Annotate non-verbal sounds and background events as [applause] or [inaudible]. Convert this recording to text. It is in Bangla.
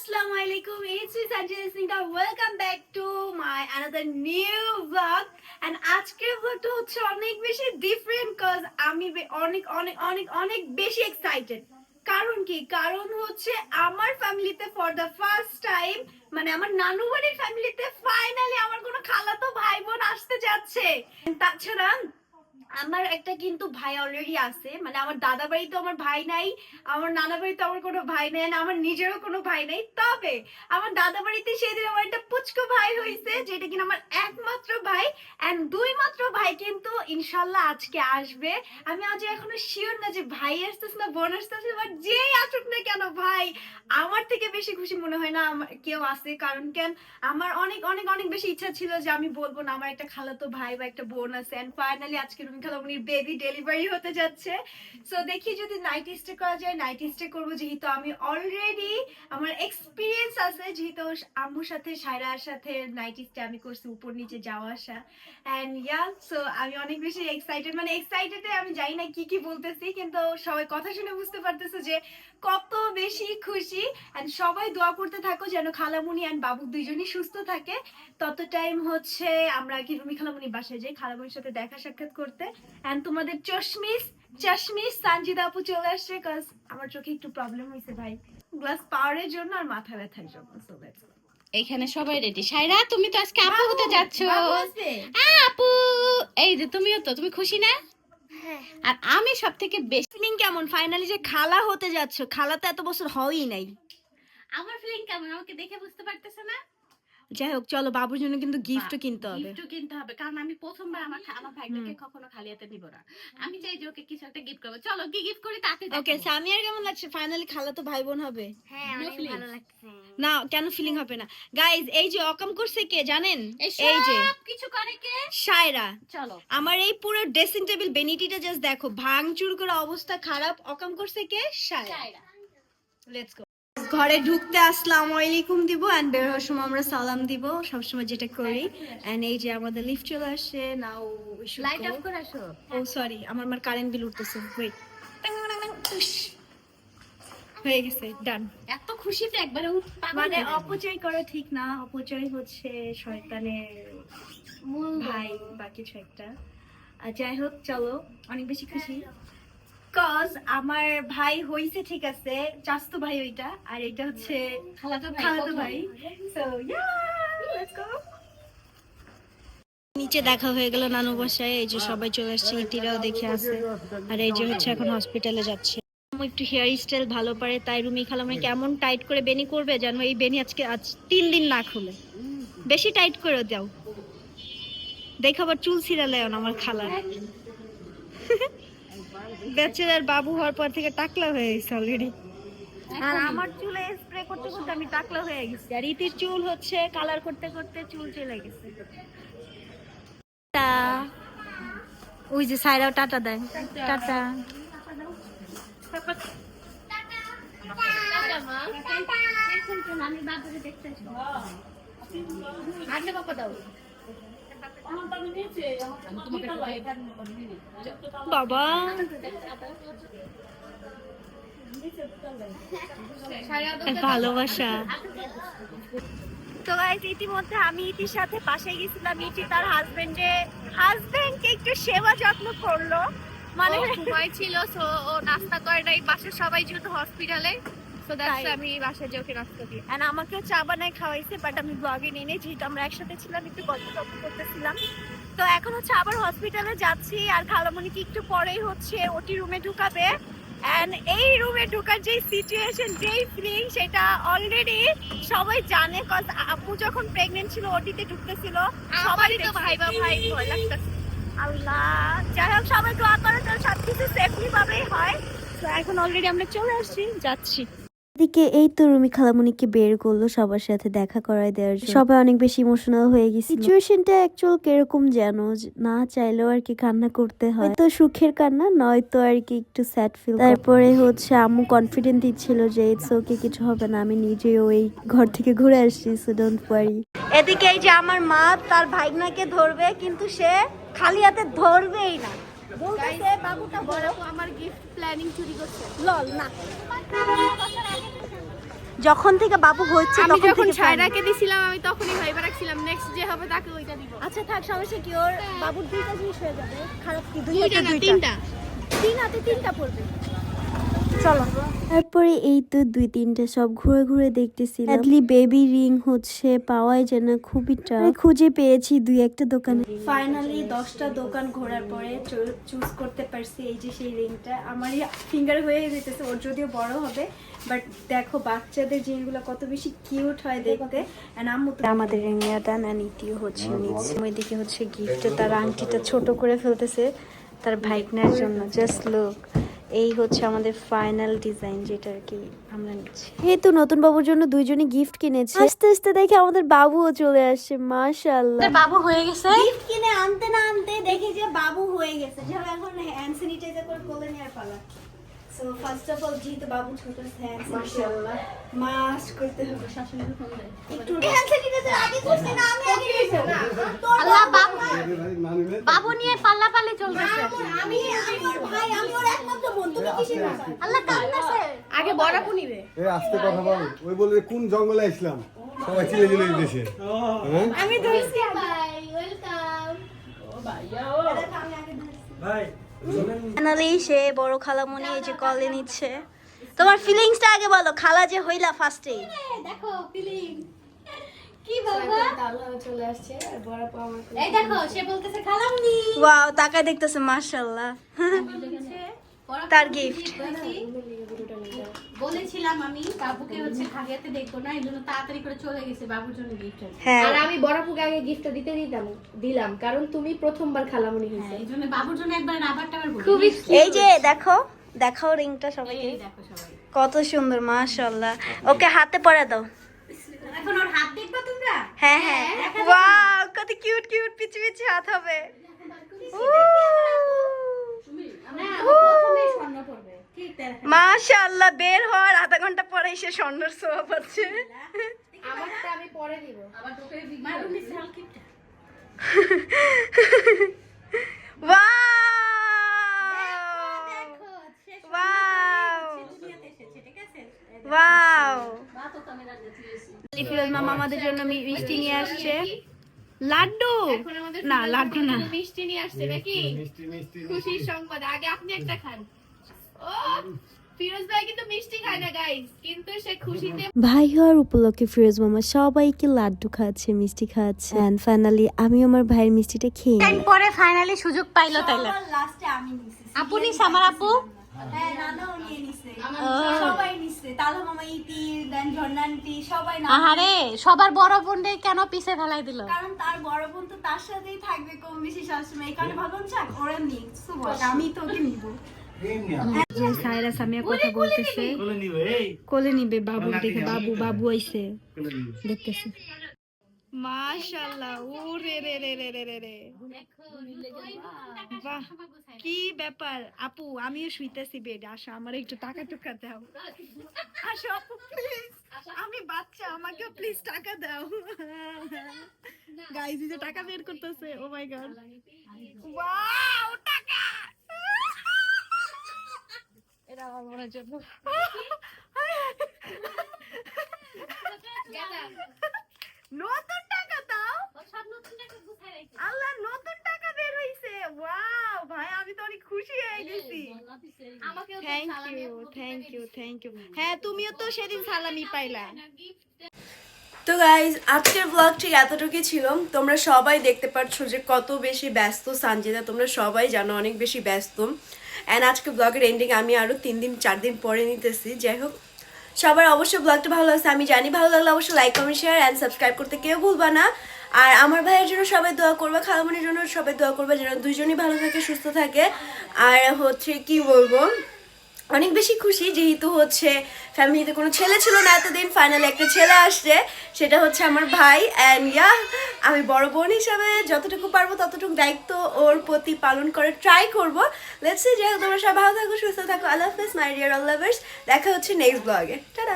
Alaikum. It's me Sanjay Singha. Welcome back to my another new vlog. And আজকের vlogটা হচ্ছে অনেক বেশি ডিফারেন্ট কজ আমি অনেক অনেক অনেক অনেক বেশি এক্সাইটেড কারণ কি কারণ হচ্ছে আমার ফ্যামিলিতে ফর দ্য ফার্স্ট টাইম মানে আমার নানু বাড়ির ফ্যামিলিতে ফাইনালি আমার কোনো খালাতো ভাই বোন আসতে যাচ্ছে তাছাড়া আমার একটা কিন্তু ভাই অলরেডি আছে মানে আমার দাদা বাড়িতে আমার ভাই নাই, আমার নানা বাড়িতে আমার কোনো ভাই নাই and আমার নিজেরও কোনো ভাই নাই। তবে আমার দাদা বাড়িতে সেদিন আমার একটা পুচকো ভাই হয়েছে যেটা কিনা আমার একমাত্র ভাই এন্ড দুই মাত্র ভাই কিন্তু ইনশাল্লাহ আজকে আসবে। আমি আজ এখনও শিওর না যে ভাই আসতেছে না বোন আসতেছে বাট যেই আসুক না কেন ভাই, আমার থেকে বেশি খুশি মনে হয় না আমার কেউ আছে, কারণ কেন, আমার অনেক অনেক অনেক বেশি ইচ্ছা ছিল যে আমি বলব না, আমার একটা খালাতো ভাই বা একটা বোন আছে এন্ড ফাইনালি আজকে রুমি খালামনির বেবি ডেলিভারি হতে যাচ্ছে। সো দেখি যদি নাইট স্টে করা যায় নাইট স্টে করব যেহেতু আমি অলরেডি আমার এক্সপিরিয়েন্স আছে, যেহেতু আম্মুর সাথে, সায়রার সাথে নাইট স্টে আমি করছি, উপর নিচে যাওয়া আসা। এন্ড ইয়া সো আমি অনেক বেশি এক্সাইটেড মানে আমি জানি না কি কি বলতেছি, কিন্তু সবাই কথা শুনে বুঝতে পারতেছে যে কত বেশি খুশি। এন্ড সবাই দোয়া করতে থাকো যেন খালামুনি এন্ড বাবু দুইজনই সুস্থ থাকে। তত টাইম হচ্ছে আমরা কি রুমি খালামুনি বাসায় যাই, খালামুনির সাথে দেখা সাক্ষাৎ করতে। এন্ড তোমাদের চশমিস চশমিস সানজিদা আপু চলে আসছে কজ আমার চোখে একটু প্রবলেম হয়েছে ভাই। গ্লাস পাওয়ারের জন্য আর মাথা ব্যথার জন্য সো এখানে সবাই রেডি সাইরা তুমি তো আজকে আপু হতে যাচ্ছ। আপু! এই যে তুমিও তো তুমি খুশি না? আর আমি সব থেকে বেশি ফিলিং কেমন? ফাইনালি যে খালা হতে যাচ্ছ খালা তো এত বছর হয়ই নাই। আমার ফিলিং কেমন? আমাকে দেখে বুঝতে পারতেছে না? যাই হোক চলো বাবুর জন্য কিন্তু গিফটও কিনতে হবে। গিফটও কিনতে হবে কারণ আমি প্রথমবার আমার আমার ভাইটাকে কখনো খালি হাতে দিব না। আমি চাই যে ওকে কিছু একটা গিফট করব। চলো কি গিফট করি তাতে ওকে সামিয়ার কেমন লাগছে? ফাইনালি খালা তো ভাই বোন হবে। হ্যাঁ ভালো লাগছে। না কেন ফিলিং হবে না? গাইজ এই যে অকাম করছে কে জানেন? এই যে সব কিছু করে কে? সায়রা। চলো। আমার এই পুরো ড্রেসিং টেবিল বেনিটিটা জাস্ট দেখো ভাঙচুর করে অবস্থা খারাপ অকাম করছে কে? সায়রা। লেটস গো ঘরে ঢুকতে আসসালামু আলাইকুম দিব এন্ড বের হওয়ার সময় আমরা সালাম দিব। সবসময় যেটা করি। এন্ড এই যে আমাদের লিফট চলে আসে নাও লাইট অফ করে আসো। ও সরি আমার আমার কারেন্ট বিল উঠতেছে। ওয়েট হয়ে গেছে ডান এত খুশিতে একবারে উঠ- মানে অপচয় করা ঠিক না। অপচয় হচ্ছে শয়তানের মূল ভাই বা কিছু একটা যাই হোক চলো। অনেক বেশি খুশি। কজ আমার ভাই হইছে ঠিক আছে চাস্তো ভাই ওইটা আর এটা হচ্ছে খালাতো ভাই খালাতো ভাই। সো ইয়া লেটস গো নিচে দেখা হয়ে গেল নানু বাসায় এই যে সবাই চলে আসছে ইতিরাও দেখে আছে আর এই যে হচ্ছে এখন হসপিটালে যাচ্ছে। একটু হেয়ার স্টাইল ভালো পারে তাই রুমি খালামে কেমন টাইট করে বেনি করবে যেন এই বেনি আজকে আজ তিন দিন না খুলে। বেশি টাইট করে দাও। দেখো আবার চুল ছিঁড়ালে আমার খালা ব্যাচেলার বাবু হওয়ার পর থেকে টাকলা হয়ে গেছে অলরেডি আর আমার চুলে স্প্রে করতে করতে আমি টাকলা হয়ে গেছি। আর ইতির চুল হচ্ছে কালার করতে করতে চুল চলে গেছে। টা। ওই যে সাইরাও টাটা দেয়। টাটা। আমি বাবাকে দেখতে আসব। বাবা দাও। বাবা। ভালোবাসা। তো গাইজ ইতিমধ্যে আমি ইতির সাথে পাশে গেছিলাম। ইতি তার হাজবেন্ডে হাজবেন্ডকে একটু সেবা যত্ন করল। মানে ও ঘুমাইছিল সো ও নাস্তা করে নাই। বাসার সবাই যেহেতু হসপিটালে সো দ্যাটস আমি বাসায় যে ওকে নাস্তা দিই। আর আমাকেও চা বানায় খাওয়াইছে বাট আমি ব্লগে নিয়ে যেহেতু আমরা একসাথে ছিলাম একটু গল্প টল্প করতেছিলাম। তো এখন হচ্ছে আবার হসপিটালে যাচ্ছি আর খালামণিকে একটু পরেই হচ্ছে ওটি রুমে ঢুকাবে। এন্ড এই রুমে ঢোকার যে সিচুয়েশন যেই ফিলিং সেটা অলরেডি সবাই জানে কজ আপু যখন প্রেগনেন্ট ছিল ওটিতে ঢুকতেছিল সবাই তো। ভাই বা ভাই ভয় লাগতেছে। আল্লাহ যাই হোক সবাই দোয়া করে যেন সবকিছু সেফলি ভাবেই হয়। তো এখন অলরেডি আমরা চলে আসছি যাচ্ছি। এদিকে এই তো রুমি খালামুনিকে বের করল সবার সাথে দেখা করায় দেওয়ার জন্য। সবাই অনেক বেশি ইমোশনাল হয়ে গেছে সিচুয়েশনটা অ্যাকচুয়াল কীরকম যেন না চাইলেও আর কি কান্না করতে হয়। তো সুখের কান্না নয়তো আর কি একটু স্যাড ফিল তারপরে হচ্ছে আম্মু কনফিডেন্ট দিচ্ছিল যে ইটস ওকে কিছু হবে না আমি নিজেও এই ঘর থেকে ঘুরে আসছি সো ডোন্ট ওয়ারি এদিকে এই যে আমার মা তার ভাইগনাকে ধরবে কিন্তু সে খালি হাতে ধরবেই না। বলতেছে বাবুটা বড় আমার গিফট প্ল্যানিং চুরি করছে। লল না। যখন থেকে বাবু হচ্ছে আমি যখন ছায়রাকে দিছিলাম আমি তখনই ভাইবা রাখছিলাম নেক্সট যে হবে তাকে ওইটা দিব। আচ্ছা থাক সমস্যা কি ওর বাবুর দুইটা জিনিস হয়ে যাবে। খারাপ কি দুইটা? তিনটা। তিন হাতে তিনটা পড়বে। চলো। তারপরে এই তো দুই তিনটে সব ঘুরে ঘুরে দেখতেছি অ্যাটলি বেবি রিং হচ্ছে পাওয়াই যায় না খুবই টাফ খুঁজে পেয়েছি দুই একটা দোকানে। ফাইনালি দশটা দোকান ঘোরার পরে চুজ করতে পারছি এই যে সেই রিংটা আমার ফিঙ্গার হয়ে যেতেছে ওর যদিও বড় হবে বাট দেখো বাচ্চাদের জিনিসগুলো কত বেশি কিউট হয় দেখতে। এন্ড আম্মু তো আমাদের রিংটা না নীতিও হচ্ছে নিচ্ছে ওইদিকে হচ্ছে গিফট তার আংটিটা ছোট করে ফেলতেছে তার ভাইকনার জন্য। জাস্ট লুক এই হচ্ছে আমাদের ফাইনাল ডিজাইন যেটা আর কি আমরা নিচ্ছি। এই তো নতুন বাবুর জন্য দুইজনই গিফট কিনেছি। আস্তে আস্তে দেখে আমাদের বাবুও চলে আসছে মাশাআল্লাহ। বাবু হয়ে গেছে। গিফট কিনে আনতে না আনতে দেখি যে বাবু হয়ে গেছে। যে এখন হ্যান্ড স্যানিটাইজার করে কোলে নেওয়ার পালা। সো ফার্স্ট অফ অল যেহেতু বাবু ছোট হ্যান্ড মাশাআল্লাহ। মাস্ক করতে হবে। শাশুড়ি ফোন দেয়। একটু হ্যান্ড স্যানিটাইজার আগে করতে না আমি আগে করতে না। আল্লাহ বাবু নিয়ে পাল্লা পাল্লি চলতেছে। আমি আমি ভাই আমি ওর একমাত্র বোন তুমি কিসের ব্যাপার আল্লাহ কান্দাছে আগে বড়াপু নিবে। এ আস্তে কথা বল। ওই বলবে কোন জঙ্গলে আসলাম সবাই চিলে চিলে দিতেছে হ্যাঁ? আমি ধরছি ফাইনালি সে বড় খালামণি এই যে কলে নিচ্ছে। তোমার ফিলিংসটা আগে বলো খালা যে হইলা ফার্স্টে দেখো ফিলিং কি বাবা? এই দেখো সে বলতেছে খালামনি। ওয়াও তাকায় দেখতেছে মাশাআল্লাহ। তার gift। বলেছিলাম আমি বাবুকে হচ্ছে খালিয়াতে দেখব না এই জন্য তাড়াতাড়ি করে চলে গেছে বাবুর জন্য গিফট হ্যাঁ। আর আমি আগে গিফটটা দিতে দিতাম দিলাম কারণ তুমি প্রথমবার খালামণি হয়েছে। এই জন্য বাবুর জন্য একবার আবার টাবার খুবই এই যে দেখো দেখাও রিংটা সবাইকে। দেখো সবাই। কত সুন্দর মাশাআল্লাহ। ওকে হাতে পরে দাও। এখন ওর হাত দেখবা তোমরা? হ্যাঁ হ্যাঁ। ওয়াও কত কিউট কিউট পিচি পিচি হাত হবে। তাই মাশাআল্লাহ বের হওয়ার আধা ঘণ্টা পরে এসে স্বর্ণের সোয়া পাচ্ছে আমারটা আমি পরে দিব আবার তোকে মারুন কিপটা। ওয়াও ওয়াও ফিরোজ মামা আমাদের জন্য মিষ্টি নিয়ে আসছে। লাড্ডু! না লাড্ডু না। ভাই মিষ্টি নিয়ে আসছে নাকি? মিষ্টি মিষ্টি খুশির সংবাদ। আগে আপনি একটা খান। ও ফিরোজ ভাই কিন্তু মিষ্টি খায় না গাইস কিন্তু সে খুশিতে ভাই হওয়ার উপলক্ষে ফিরোজ মামা সবাইকে লাড্ডু খাওয়াচ্ছে মিষ্টি খাওয়াচ্ছে। এন্ড ফাইনালি আমি আমার ভাইয়ের মিষ্টিটা খেয়ে টাইম পরে ফাইনালি সুযোগ পাইলো তাইলে। লাস্টে আমি নিছি। আপু নিস আমার আপু? হ্যাঁ নিয়ে আহারে সবার বড় বোনটাই কেন পিছে ফেলাই দিল? কারণ তার বড় বোন তো তার সাথেই থাকবে কম বেশি সবসময়। এই কারণে ভাবলাম চাক ওরা নিক আমি তো ওকে নিব কথা বলতেছে। কোলে নিবে বাবু দেখে বাবু বাবু আইছে। দেখতেছে। মাশাআল্লাহ। ও রে রে রে রে রে রে রে। বাহ কি ব্যাপার? আপু আমিও শুইতেছি বেডে আসো আমার একটু টাকা টুকা দাও। আসো আপু প্লিজ আমি বাচ্চা আমাকে প্লিজ টাকা দাও। গাইজ যে টাকা বের করতেছে ও মাই গড ওয়াও টাকা! এটা আমার জন্য। [laughs] নতুন টাকা দাও? আল্লাহ নতুন টাকা বের হইছে। ওয়াও ভাই আমি তো অনেক খুশি হয়ে গেছি। Thank you thank you thank you হ্যাঁ তুমিও তো সেদিন সালামি পাইলা। তো গাইজ আজকের ব্লগ ঠিক এতটুকুই ছিল। তোমরা সবাই দেখতে পাচ্ছ যে কত বেশি ব্যস্ত সানজিদা। তোমরা সবাই জানো অনেক বেশি ব্যস্ত। অ্যান্ড আজকে ব্লগের এন্ডিং আমি আরও তিন দিন চার দিন পরে নিতেছি। যাই হোক সবার অবশ্যই ব্লগটা ভালো লাগছে, আমি জানি ভালো লাগলে অবশ্যই like comment share and subscribe করতে কেউ ভুলবা না। আর আমার ভাইয়ের জন্য সবাই দোয়া করবে, খালামনির জন্য সবাই দোয়া করবে যেন দুজনই ভালো থাকে, সুস্থ থাকে। আর হচ্ছে কি বলব অনেক বেশি খুশি, যেহেতু হচ্ছে ফ্যামিলিতে কোনো ছেলে ছিল না এতদিন ফাইনালি একটা ছেলে আসছে, সেটা হচ্ছে আমার ভাই অ্যান্ড ইয়া আমি বড় বোন হিসাবে যতটুকু পারব ততটুকু দায়িত্ব ওর প্রতি পালন করে ট্রাই করব। লেটস সি যাই হোক তোমরা সব ভালো থাকো, সুস্থ থাকো আল্লাহ হাফেজ মাই ডিয়ার অল লাভার্স দেখা হচ্ছে নেক্সট ব্লগে টাটা